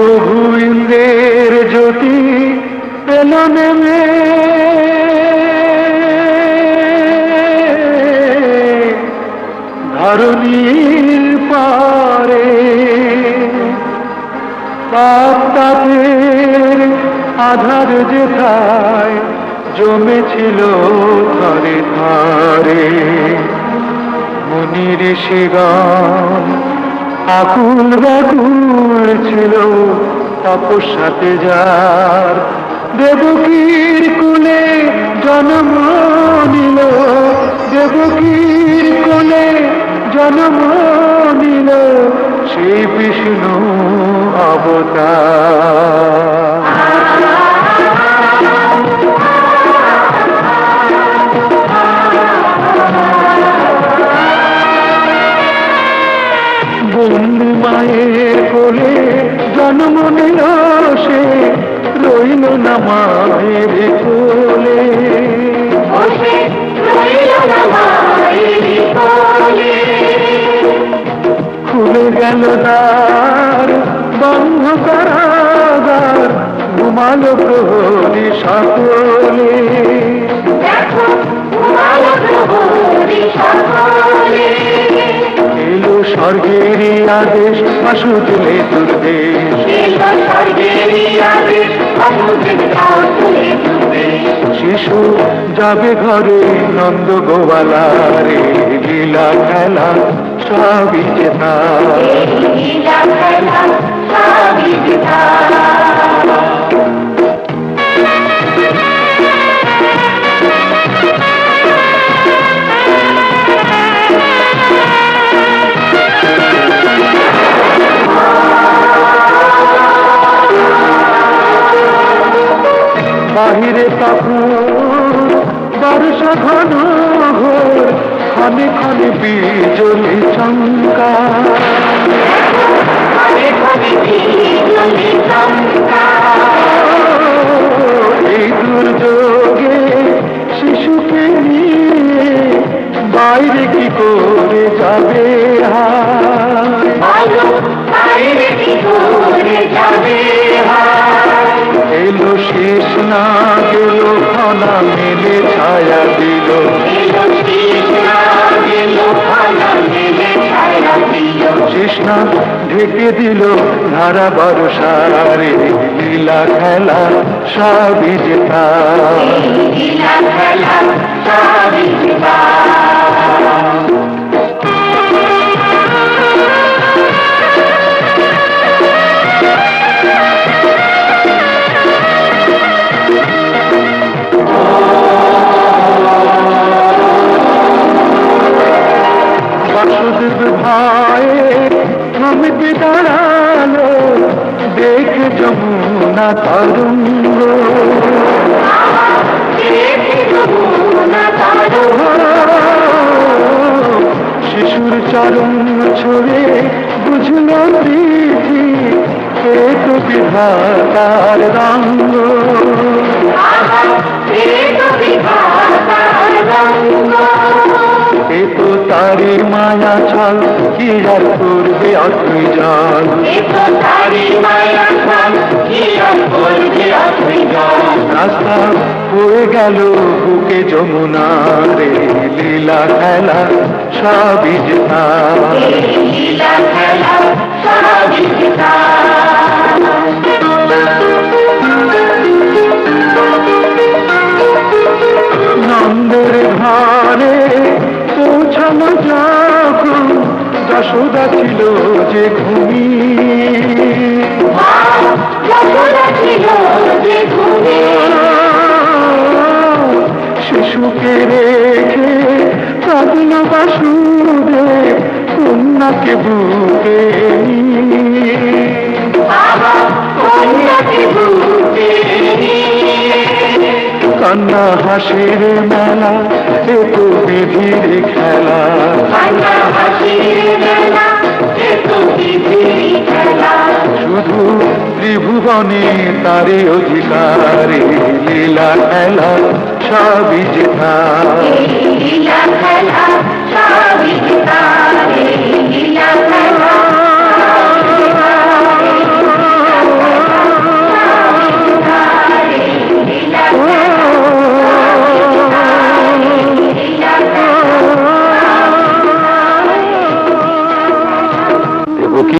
প্রভু ইন্দ্রের জ্যোতি পেল নেমে ধরণীর পারে পাতাপের আধার যেথায় জমেছিল ধরে ধারে মুনি ঋষিগণ আকুল ব্যাকুল ছিল তপস্যাতে যার। দেবকীর কুলে জন্ম নিল। দেবকীর কোলে জন্ম নিল সে রইল না মায়ের কোলে। খুলে গেল দ্বার বন্ধ কারাগার ঘুমালো প্রহরী সকলে ঘুমালো প্রহরী সকলে। স্বর্গেরই আদেশ পাশু দুর্দেশ দাও তুলে তুলে। শিশু যাবে ঘরে নন্দ গোয়ালারে লীলা খেলা সবই চেতা লীলা খেলা সবই বৃথা। বাহিরে তখন বর্ষা ঘন ঘোর ক্ষণে ক্ষণে বিজলি চমকা এই দুর্যোগে শিশুকে নিয়ে বাইরে কি করে যাবে বাইরে কি করে যাবে? মেলে ছায়া দিল কৃষ্ণা ঢেকে দিল ধারা সবই যেতা লীলা খেলা সাবি বৃথা। ভাই থমকে দাঁড়াল দেখ যমুনা তরঙ্গ। শিশুর চরণ ছুঁড়ে বুঝলো পৃথি এ তো বিধাতার রঙ্গ এ তো বিধাতার রঙ্গ। তারি মায়া ছল কি আর করবে অথই জল? রাস্তা হয়ে গেল বুকে যমুনা রে লীলা খেলা সবই লীলা খেলা সবই। যশোদা ছিল যে ঘুমি শিশুকে রেখে কাঁদল বাসুদে কন্যাকে বুকে নিয়ে। কান্না হাসির মেলা এ তো বিধির খেলা। শুধু ত্রিভুবনে তারে অধিকারে লীলা খেলা সবই যেতা